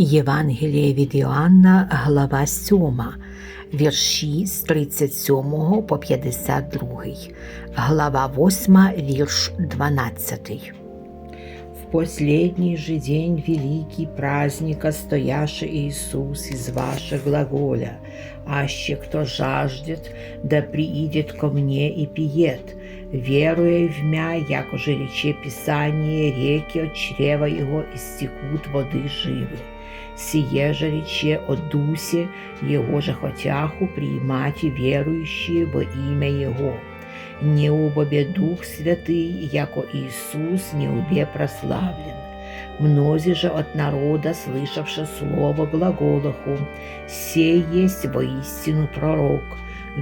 Євангеліє від Іоанна, глава 7, вірші з 37 по 52, глава 8, вірш 12. Последний же день великий праздника стояше Иисус из ваших глаголя, аще кто жаждет, да приидет ко мне и пиет, веруя в мя, як уже рече Писание, реки от чрева его истекут воды живы. Сие же рече о Дусе, Его же хотяху приимать верующие во имя Его. Не убобе Дух Святый, яко Иисус не убе прославлен. Мнози же от народа, слышавши слово глаголоху, сей есть воистину пророк,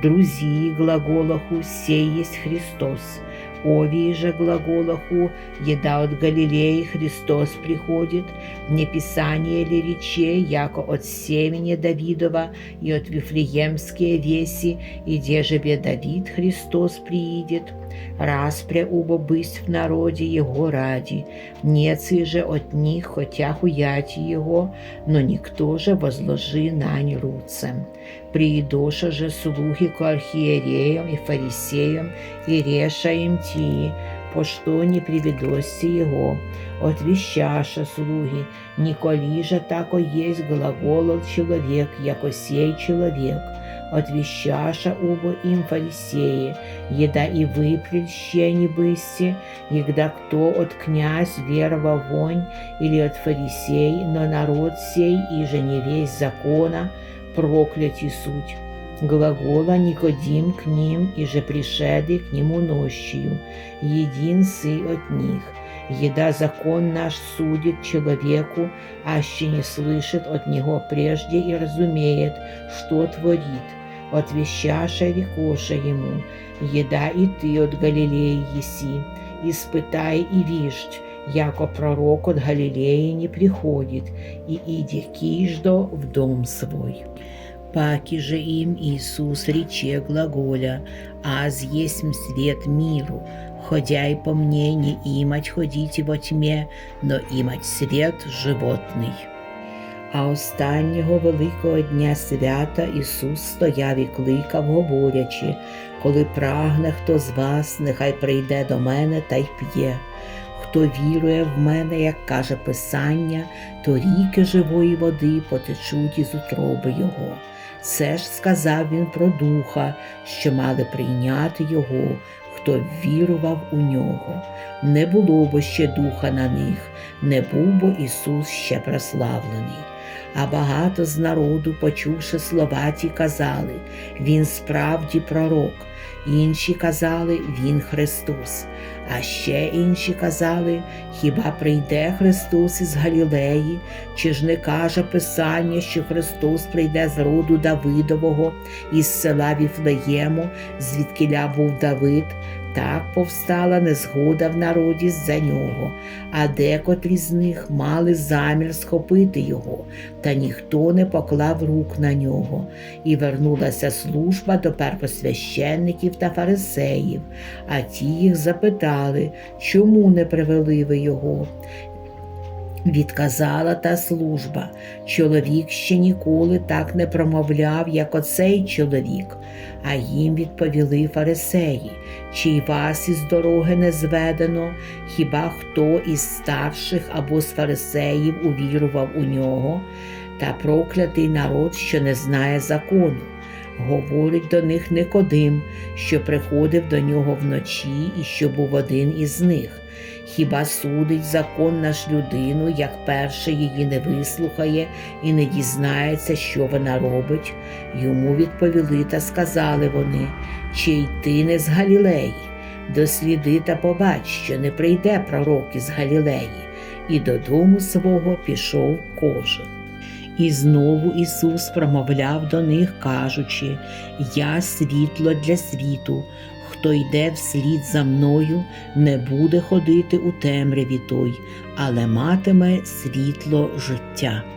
друзі глаголоху сей есть Христос, Овий же глаголаху, еда от Галилеи Христос приходит, не Писание ли рече, яко от семени Давидова и от Вифлеемские веси, и где же бе Давид Христос приидет, распря убо бысть в народе его ради, нецы же от них хотя хуять его, но никто же возложи нань руцем. Приидоша же слухи к архиереям и фарисеям, и реша им ти, по что не приведости его, отвещаша слуги, николи же тако есть глаголов человек, яко сей человек, отвещаша убо им фарисеи, еда и вы прельщени бысти, егда кто от князь верова вонь или от фарисей, но народ сей, и же не весь закона, прокляті суть Глагола Никодим к ним, и же пришеды к нему нощью, един сы от них. Еда закон наш судит человеку, аще не слышит от него прежде и разумеет, что творит. Отвещаша рекоша ему, еда и ты от Галилеи еси, испытай и виждь, яко пророк от Галилеи не приходит, и иди киждо в дом свой. Паки же им Иисус рече глаголя, аз есмь свет миру, ходяй по мне не имать ходите во тьме, но имать свет животний. А останнього великого дня свята Ісус стояв і кликав, говорячи, коли прагне хто з вас, нехай прийде до мене та й п'є. Хто вірує в мене, як каже Писання, то ріки живої води потечуть із утроби Його. Це ж сказав він про духа, що мали прийняти його, хто вірував у нього. Не було бо ще духа на них, не був бо Ісус ще прославлений. А багато з народу, почувши слова ті, казали Він справді пророк. Інші казали Він Христос. А ще інші казали, хіба прийде Христос із Галілеї, чи ж не каже Писання, що Христос прийде з роду Давидового, із села Віфлеєму, звідкиля був Давид, так повстала незгода в народі за нього, а декотрі з них мали замір схопити його, та ніхто не поклав рук на нього, і вернулася служба до первосвященників та фарисеїв, а ті їх запитали, чому не привели ви його. Відказала та служба, чоловік ще ніколи так не промовляв, як оцей чоловік. А їм відповіли фарисеї, чи вас із дороги не зведено, хіба хто із старших або з фарисеїв увірував у нього, та проклятий народ, що не знає закону. Говорить до них Никодим, що приходив до нього вночі і що був один із них. Хіба судить закон наш людину, як перше її не вислухає і не дізнається, що вона робить? Йому відповіли та сказали вони, чи й ти не з Галілеї? Досліди та побач, що не прийде пророк із Галілеї, і додому свого пішов кожен. І знову Ісус промовляв до них, кажучи: Я світло для світу. Хто йде вслід за мною, не буде ходити у темряві той, але матиме світло життя.